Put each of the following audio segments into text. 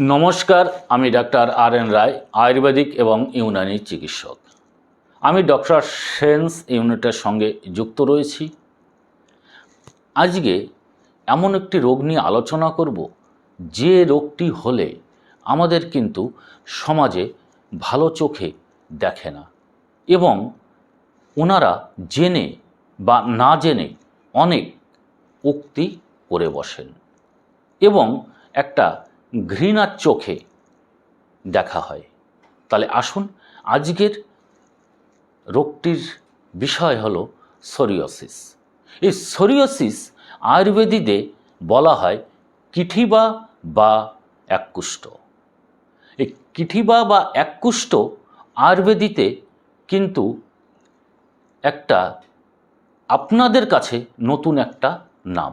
নমস্কার, আমি doctor R N Roy, Ayurvedic এবং ইউনানি চিকিৎসক। আমি ডক্টর সেন্স ইউনিটের সঙ্গে যুক্ত রয়েছি। আজকে এমন একটি রোগ নিয়ে আলোচনা করব, যে রোগটি হলে আমাদের কিন্তু সমাজে ভালো চোখে দেখে না এবং ওনারা জেনে বা না জেনে অনেক উক্তি করে বসেন। এবং একটা ঘৃণার চোখে দেখা হয়। তাহলে আসুন, আজকের রোগটির বিষয় হল সোরিওসিস। এই সোরিওসিস আয়ুর্বেদিতে বলা হয় কিঠিবা বা এককুষ্ঠ। এই কিঠিবা বা এককুষ্ঠ আয়ুর্বেদিতে কিন্তু একটা আপনাদের কাছে নতুন একটা নাম,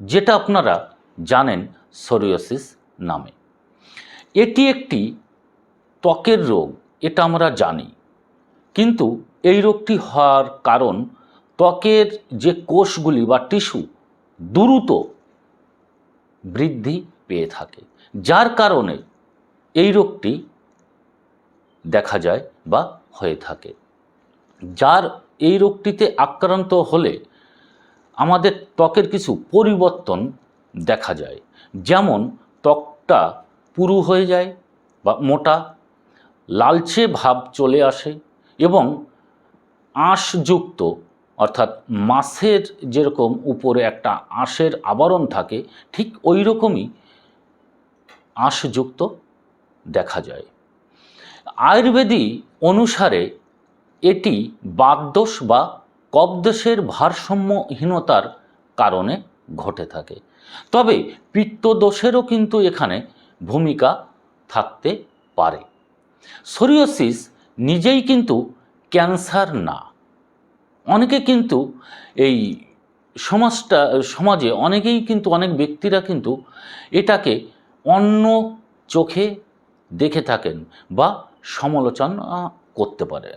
যেটা আপনারা জানেন সোরিওসিস নামে। এটি একটি ত্বকের রোগ, এটা আমরা জানি। কিন্তু এই রোগটি হওয়ার কারণ ত্বকের যে কোষগুলি বা টিস্যু দ্রুত বৃদ্ধি পেয়ে থাকে, যার কারণে এই রোগটি দেখা যায় বা হয়ে থাকে। যার এই রোগটিতে আক্রান্ত হলে আমাদের ত্বকের কিছু পরিবর্তন দেখা যায়। যেমন ত্বকটা পুরু হয়ে যায় বা মোটা, লালচে ভাব চলে আসে এবং আঁশযুক্ত, অর্থাৎ মাছের যেরকম উপরে একটা আঁশের আবরণ থাকে, ঠিক ওই রকমই আঁশযুক্ত দেখা যায়। আয়ুর্বেদী অনুসারে এটি বাতদোষ বা কবদোষের ভারসাম্যহীনতার কারণে ঘটে থাকে। তবে পিত্তদোষেরও কিন্তু এখানে ভূমিকা থাকতে পারে। সোরিওসিস নিজেই কিন্তু ক্যান্সার না। অনেকে কিন্তু এই সমাজটা, সমাজে অনেকেই কিন্তু, অনেক ব্যক্তিরা কিন্তু এটাকে অন্য চোখে দেখে থাকেন বা সমালোচনা করতে পারে।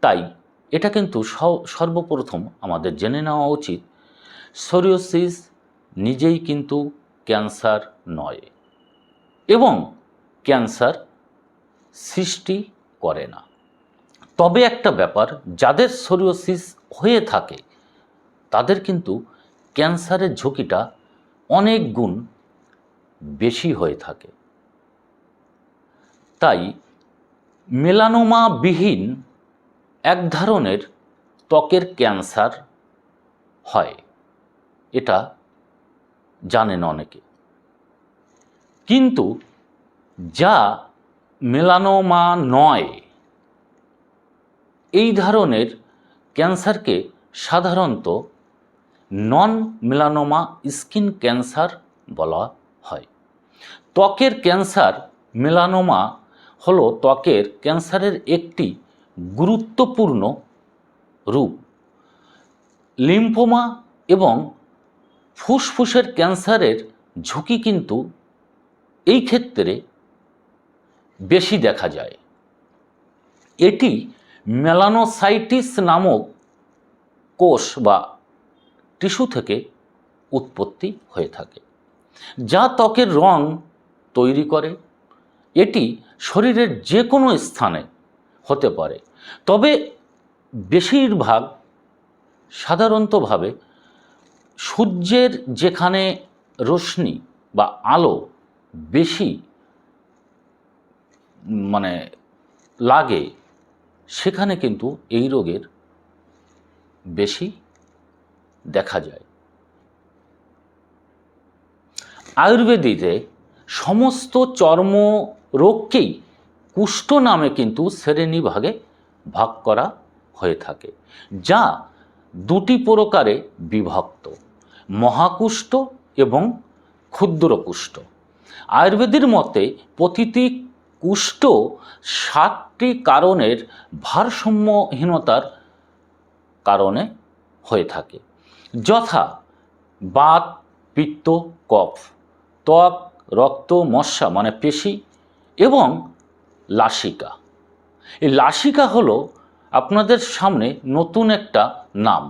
তাই এটা কিন্তু সর্বপ্রথম আমাদের জেনে নেওয়া উচিত। সোরিওসিস নিজেই কিন্তু ক্যান্সার নয় এবং ক্যান্সার সৃষ্টি করে না। তবে একটা ব্যাপার, যাদের সোরিওসিস হয়ে থাকে, তাদের কিন্তু ক্যান্সারের ঝুঁকিটা অনেক গুণ বেশি হয়ে থাকে। তাই মেলানোমাবিহীন এক ধরনের ত্বকের ক্যান্সার হয়। এটা জানেন অনেকে। কিন্তু যা মেলানোমা নয়, এই ধরনের ক্যান্সারকে সাধারণত নন মেলানোমা স্কিন ক্যান্সার বলা হয়। ত্বকের ক্যান্সার মেলানোমা হলো ত্বকের ক্যান্সারের একটি গুরুত্বপূর্ণ রূপ। লিম্ফোমা এবং ফুসফুসের ক্যান্সারের ঝুঁকি কিন্তু এই ক্ষেত্রে বেশি দেখা যায়। এটি মেলানোসাইটিস নামক কোষ বা টিস্যু থেকে উৎপত্তি হয়ে থাকে, যা ত্বকের রং তৈরি করে। এটি শরীরের যে কোনো স্থানে হতে পারে, তবে বেশিরভাগ সাধারণতভাবে সূর্যের যেখানে রশ্মি বা আলো বেশি মানে লাগে, সেখানে কিন্তু এই রোগের বেশি দেখা যায়। আয়ুর্বেদিতে সমস্ত চর্ম রোগকেই কুষ্ঠ নামে কিন্তু শ্রেণীভাগে ভাগ করা হয়ে থাকে, যা দুটি প্রকারে বিভক্ত, মহাকুষ্ঠ এবং ক্ষুদ্র কুষ্ঠ আয়ুর্বেদের মতে প্রতিটি কুষ্ঠ সাতটি কারণের ভারসাম্যহীনতার কারণে হয়ে থাকে। যথা বাত, পিত্ত, কফ, ত্বক, রক্ত, মশা মানে পেশি এবং লাসিকা। এই লাসিকা হলো আপনাদের সামনে নতুন একটা নাম।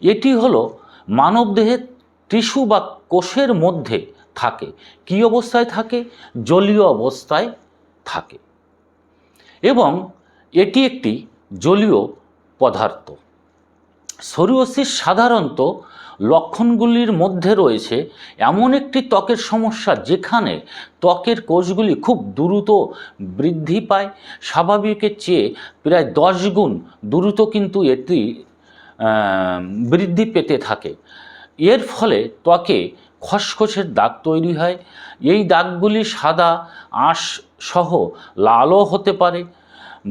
এটি হলো মানবদেহের টিস্যু বা কোষের মধ্যে থাকে। কি অবস্থায় থাকে? জলীয় অবস্থায় থাকে। এবং এটি একটি জলীয় পদার্থ। সোরিওসিস সাধারণত লক্ষণগুলির মধ্যে রয়েছে এমন একটি ত্বকের সমস্যা যেখানে ত্বকের কোষগুলি খুব দ্রুত বৃদ্ধি পায়। স্বাভাবিকের চেয়ে প্রায় দশ গুণ দ্রুত কিন্তু এটি বৃদ্ধি পেতে থাকে। এর ফলে ত্বকে খসখসের দাগ তৈরি হয়। এই দাগগুলি সাদা, আঁশ সহ লালও হতে পারে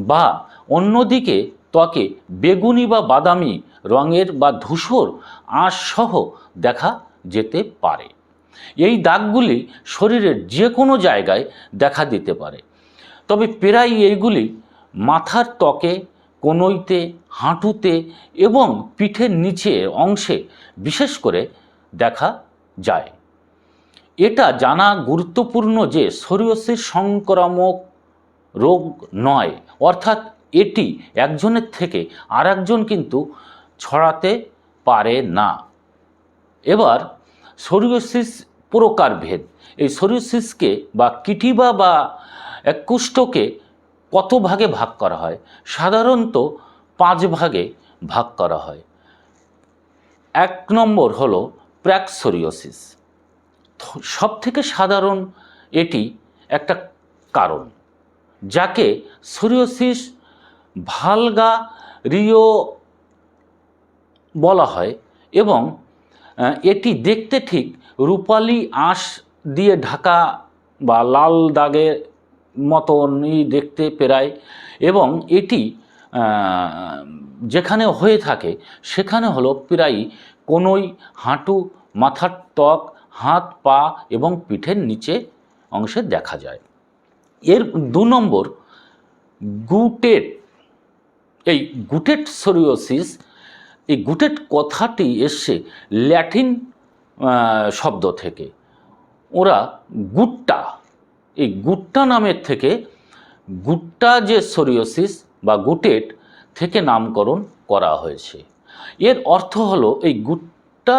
বা অন্যদিকে ত্বকে বেগুনি বা বাদামি রঙের বা ধূসর আঁশ সহ দেখা যেতে পারে। এই দাগগুলি শরীরের যে কোনো জায়গায় দেখা দিতে পারে। তবে প্রায় এইগুলি মাথার ত্বকে, কনুইতে, হাঁটুতে এবং পিঠের নিচে অংশে বিশেষ করে দেখা যায়। এটা জানা গুরুত্বপূর্ণ যে সোরিওসিস সংক্রামক রোগ নয়, অর্থাৎ এটি একজনের থেকে আর কিন্তু ছড়াতে পারে না। এবার সোরিওসিস প্রকারভেদ এই সোরিওসিসকে বা কিটিবা বা কুষ্ঠকে কত ভাগে ভাগ করা হয়? সাধারণত পাঁচ ভাগে ভাগ করা হয়। এক নম্বর হলো প্র্যাকসোরিওসিস। সব থেকে সাধারণ এটি একটা কারণ, যাকে সোরিওসিস ভালগা রিও বলা হয় এবং এটি দেখতে ঠিক রূপালি আঁশ দিয়ে ঢাকা বা লাল দাগের মতনই দেখতে পেরায় এবং এটি যেখানে হয়ে থাকে সেখানে হলো প্রায়ই কোনোই হাঁটু, মাথার ত্বক, হাত, পা এবং পিঠের নিচে অংশে দেখা যায়। এর দু নম্বর গুটেট, এই গুটেট সোরিওসিস এই গুটেট কথাটি এসছে ল্যাটিন শব্দ থেকে। ওরা গুট্টা, এই গুট্টা নামের থেকে গুট্টা যে সোরিওসিস বা গুটেট থেকে নামকরণ করা হয়েছে। এর অর্থ হলো, এই গুট্টা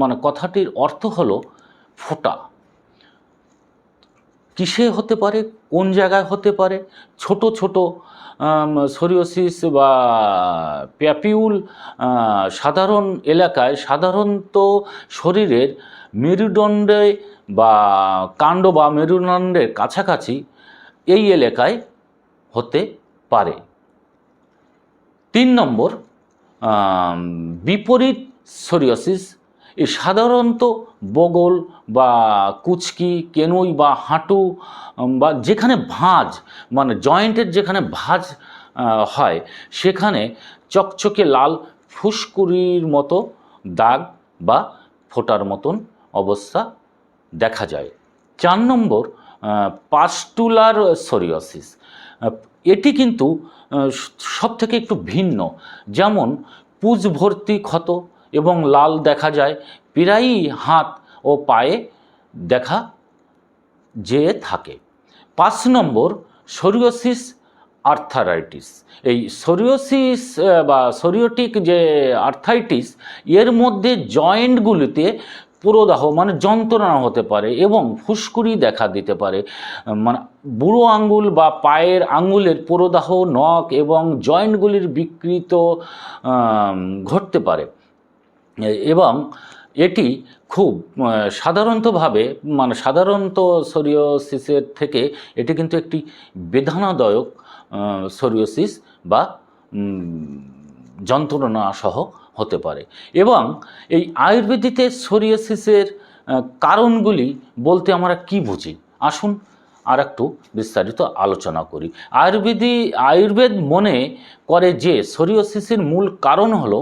মানে কথাটির অর্থ হলো ফোঁটা। কিসে হতে পারে, কোন জায়গায় হতে পারে? ছোট ছোট সোরিওসিস বা প্যাপিউল সাধারণ এলাকায় সাধারণত শরীরের মেরুদণ্ডে বা কাণ্ড বা মেরুদণ্ডের কাছাকাছি এই এলাকায় হতে পারে। তিন নম্বর বিপরীত সোরিয়াসিস এই সাধারণত বগল বা কুচকি, কেনুই বা হাঁটু বা যেখানে ভাঁজ মানে জয়েন্টের যেখানে ভাঁজ হয়, সেখানে চকচকে লাল ফুসকুড়ির মতো দাগ বা ফোটার মতন অবস্থা দেখা যায়। চার নম্বর পাস্টুলার সোরিয়াসিস এটি কিন্তু সব থেকে একটু ভিন্ন। যেমন পুজ ভর্তি ক্ষত এবং লাল দেখা যায়, প্রায়ই হাত ও পায়ে দেখা যেয়ে থাকে। পাঁচ নম্বর, সোরিওসিস আর্থারাইটিস। এই সোরিওসিস বা সোরিওটিক যে আর্থাইটিস, এর মধ্যে জয়েন্টগুলিতে পুরোদাহ মানে যন্ত্রণা হতে পারে এবং ফুসকুড়ি দেখা দিতে পারে। মানে বুড়ো আঙ্গুল বা পায়ের আঙ্গুলের পুরোদাহ, নখ এবং জয়েন্টগুলির বিকৃত ঘটতে পারে। এবং এটি খুব সাধারণতভাবে মানে সাধারণত সোরিওসিসের থেকে এটি কিন্তু একটি বেদনাদায়ক সোরিওসিস বা যন্ত্রণা সহ হতে পারে। এবং এই আয়ুর্বেদিতে সোরিওসিসের কারণগুলি বলতে আমরা কি বুঝি? আসুন আর একটু বিস্তারিত আলোচনা করি। আয়ুর্বেদি, আয়ুর্বেদ মনে করে যে সোরিওসিসের মূল কারণ হলো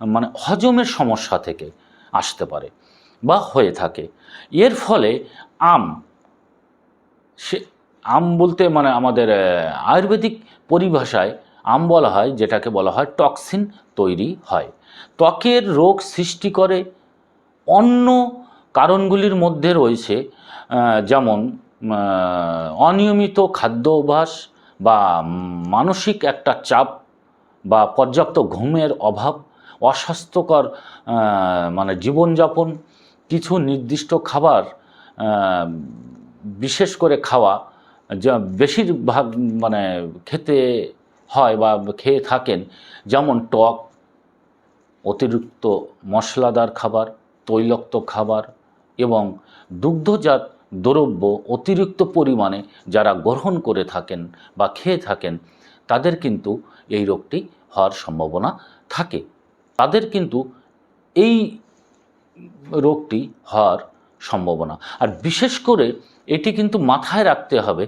মানে হজমের সমস্যা থেকে আসতে পারে বা হয়ে থাকে। এর ফলে আম, সে আম বলতে মানে আমাদের আয়ুর্বেদিক পরিভাষায় আম বলা হয়, যেটাকে বলা হয় টক্সিন তৈরি হয়। ত্বকের রোগ সৃষ্টি করে অন্য কারণগুলির মধ্যে রয়েছে যেমন অনিয়মিত খাদ্য অভ্যাস বা মানসিক একটা চাপ বা পর্যাপ্ত ঘুমের অভাব অস্বাস্থ্যকর মানে জীবনযাপন, কিছু নির্দিষ্ট খাবার বিশেষ করে খাওয়া, যা বেশিরভাগ মানে খেতে হয় বা খেয়ে থাকেন, যেমন টক, অতিরিক্ত মশলাদার খাবার, তৈলাক্ত খাবার এবং দুগ্ধজাত দ্রব্য অতিরিক্ত পরিমাণে যারা গ্রহণ করে থাকেন বা খেয়ে থাকেন, তাদের কিন্তু এই রোগটি হওয়ার সম্ভাবনা থাকে। তাদের কিন্তু এই রোগটি হওয়ার সম্ভাবনা। আর বিশেষ করে এটি কিন্তু মাথায় রাখতে হবে,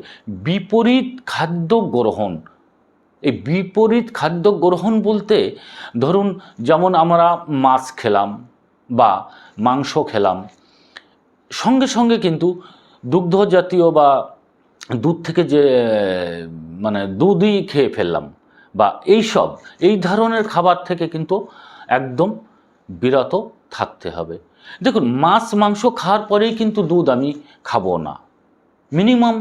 বিপরীত খাদ্য গ্রহণ। এই বিপরীত খাদ্য গ্রহণ বলতে ধরুন যেমন আমরা মাছ খেলাম বা মাংস খেলাম, সঙ্গে সঙ্গে কিন্তু দুগ্ধ জাতীয় বা দুধ থেকে যে মানে দুধই খেয়ে ফেললাম বা এই সব এই ধরনের খাবার থেকে কিন্তু একদম বিরত থাকতে হবে। দেখুন, মাছ, মাংস খাওয়ার পরেই কিন্তু দুধ আমি খাব না। মিনিমাম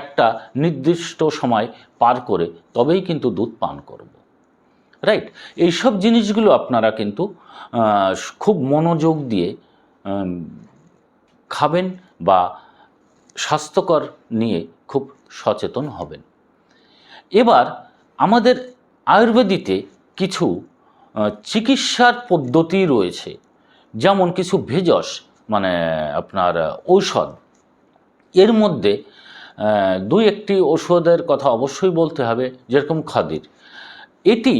একটা নির্দিষ্ট সময় পার করে তবেই কিন্তু দুধ পান করব। রাইট? এইসব জিনিসগুলো আপনারা কিন্তু খুব মনোযোগ দিয়ে খাবেন বা স্বাস্থ্যকর নিয়ে খুব সচেতন হবেন। এবার আমাদের আয়ুর্বেদিতে কিছু চিকিৎসার পদ্ধতি রয়েছে। যেমন কিছু ভেষজ মানে আপনার ঔষধ। এর মধ্যে দুই একটি ওষুধের কথা অবশ্যই বলতে হবে, যেরকম খাদির। এটি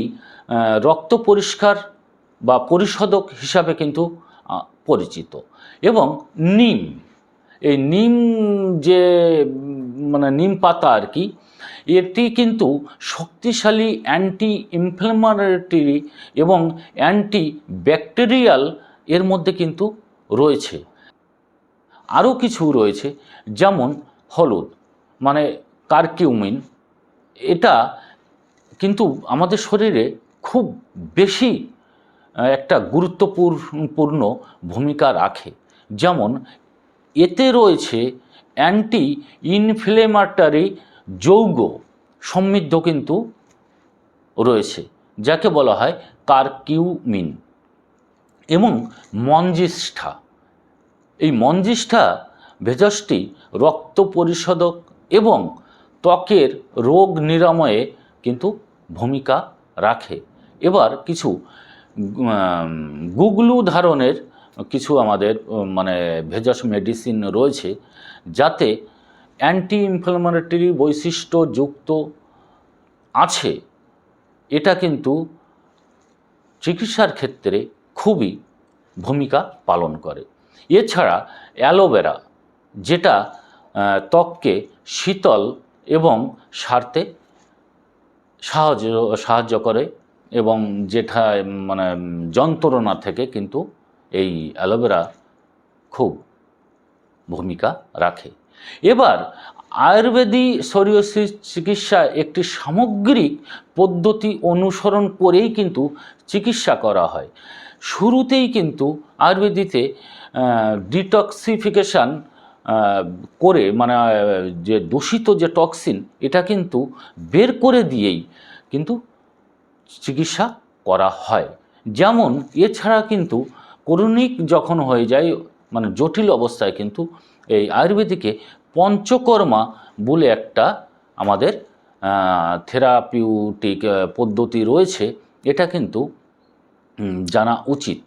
রক্ত পরিষ্কার বা পরিশোধক হিসাবে কিন্তু পরিচিত। এবং নিম, এই নিম যে মানে নিম পাতা আর কি এটি কিন্তু শক্তিশালী অ্যান্টি ইনফ্লেমারেটরি এবং অ্যান্টি ব্যাকটেরিয়াল এর মধ্যে কিন্তু রয়েছে। আরও কিছু রয়েছে, যেমন হলুদ মানে কারকিউমিন। এটা কিন্তু আমাদের শরীরে খুব বেশি একটা গুরুত্বপূর্ণ ভূমিকা রাখে। যেমন এতে রয়েছে অ্যান্টি ইনফ্লেমেটরি যৌগ সমৃদ্ধ কিন্তু রয়েছে, যাকে বলা হয় কারকিউমিন। এবং মঞ্জিষ্ঠা এই মঞ্জিষ্ঠা ভেষজটি রক্ত পরিশোধক এবং ত্বকের রোগ নিরাময়ে কিন্তু ভূমিকা রাখে। এবার কিছু গুগলু ধরনের কিছু আমাদের মানে ভেষজ মেডিসিন রয়েছে, যাতে অ্যান্টি ইনফ্লামেটরি বৈশিষ্ট্যযুক্ত আছে। এটা কিন্তু চিকিৎসার ক্ষেত্রে খুবই ভূমিকা পালন করে। এছাড়া অ্যালোভেরা, যেটা ত্বককে শীতল এবং সারতে সাহায্য সাহায্য করে এবং যেটা মানে যন্ত্রণা থেকে কিন্তু এই অ্যালোভেরা খুব ভূমিকা রাখে। এবার আয়ুর্বেদী শরীয় চিকিৎসা একটি সামগ্রিক পদ্ধতি অনুসরণ করেই কিন্তু চিকিৎসা করা হয়। শুরুতেই কিন্তু আয়ুর্বেদিতে ডিটক্সিফিকেশান করে মানে যে দূষিত যে টক্সিন, এটা কিন্তু বের করে দিয়েই কিন্তু চিকিৎসা করা হয়। যেমন, এছাড়া কিন্তু করুণিক যখন হয়ে যায় মানে জটিল অবস্থায় কিন্তু এই আয়ুর্বেদিকে পঞ্চকর্মা বলে একটা আমাদের থেরাপিউটিক পদ্ধতি রয়েছে। এটা কিন্তু জানা উচিত।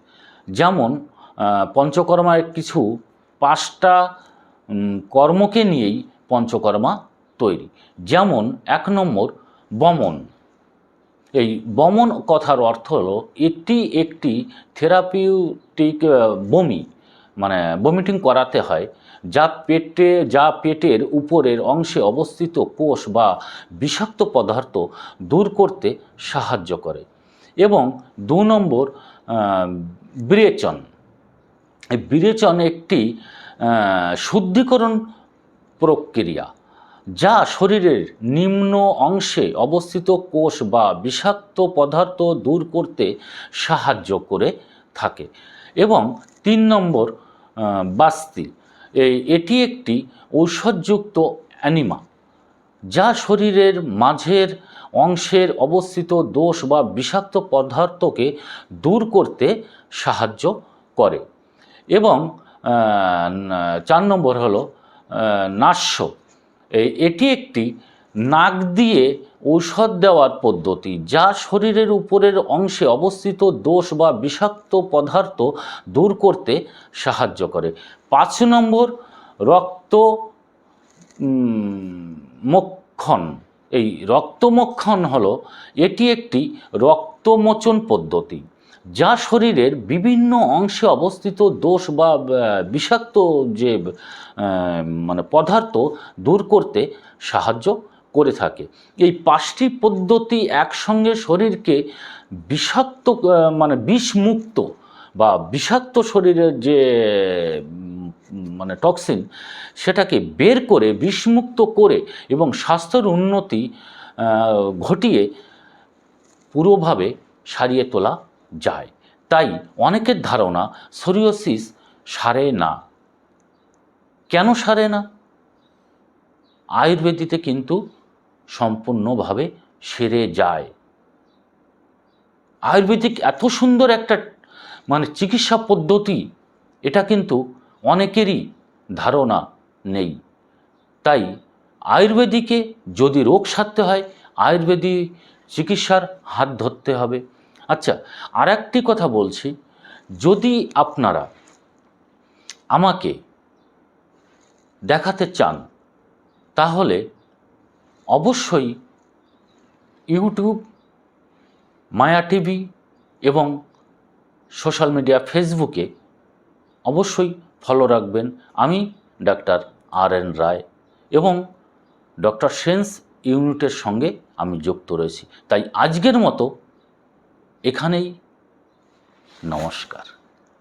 যেমন পঞ্চকর্মার কিছু পাঁচটা কর্মকে নিয়েই পঞ্চকর্মা তৈরি। যেমন, এক নম্বর, বমন। এই বমন কথার অর্থ হলো, এটি একটি থেরাপিউটিক বমি মানে বমিটিং করাতে হয়। যা পেটে, যা পেটের উপরের অংশে অবস্থিত কোষ বা বিষাক্ত পদার্থ দূর করতে সাহায্য করে। এবং দু নম্বর বিরেচন। বিরেচন একটি শুদ্ধিকরণ প্রক্রিয়া যা শরীরের নিম্ন অংশে অবস্থিত কোষ বা বিষাক্ত পদার্থ দূর করতে সাহায্য করে থাকে। এবং তিন নম্বর বাস্তি। এটি একটি ঔষধযুক্ত অ্যানিমা, যা শরীরের মাঝের অংশের অবস্থিত দোষ বা বিষাক্ত পদার্থকে দূর করতে সাহায্য করে। এবং চার নম্বর হলো নাস্য এটি একটি নাক দিয়ে ঔষধ দেওয়ার পদ্ধতি, যা শরীরের উপরের অংশে অবস্থিত দোষ বা বিষাক্ত পদার্থ দূর করতে সাহায্য করে। পাঁচ নম্বর, রক্ত মক্ষণ। এই রক্তমক্ষণ হলো, এটি একটি রক্তমোচন পদ্ধতি, যা শরীরের বিভিন্ন অংশে অবস্থিত দোষ বা বিষাক্ত যে মানে পদার্থ দূর করতে সাহায্য করে থাকে। এই পাঁচটি পদ্ধতি একসঙ্গে শরীরকে বিষাক্ত মানে বিষমুক্ত বা বিষাক্ত শরীরের যে মানে টক্সিন সেটাকে বের করে, বিষমুক্ত করে এবং স্বাস্থ্যের উন্নতি ঘটিয়ে পুরোভাবে সারিয়ে তোলা যায়। তাই অনেকের ধারণা সোরিওসিস সারে না। কেন সারে না? আয়ুর্বেদিতে কিন্তু সম্পূর্ণভাবে সেরে যায়। আয়ুর্বেদিক এত সুন্দর একটা মানে চিকিৎসা পদ্ধতি, এটা কিন্তু অনেকেরই ধারণা নেই। তাই আয়ুর্বেদিকে যদি রোগ সারতে হয় আয়ুর্বেদিক চিকিৎসার হাত ধরতে হবে। আচ্ছা আর একটি কথা বলছি, যদি আপনারা আমাকে দেখাতে চান, তাহলে অবশ্যই ইউটিউব, মায়া টিভি এবং সোশ্যাল মিডিয়া ফেসবুকে অবশ্যই ফলো রাখবেন। আমি ডাক্তার আর এন রায় এবং ডক্টর সেন্স ইউনিটের সঙ্গে আমি যুক্ত রয়েছি। তাই আজকের মতো এখানেই নমস্কার।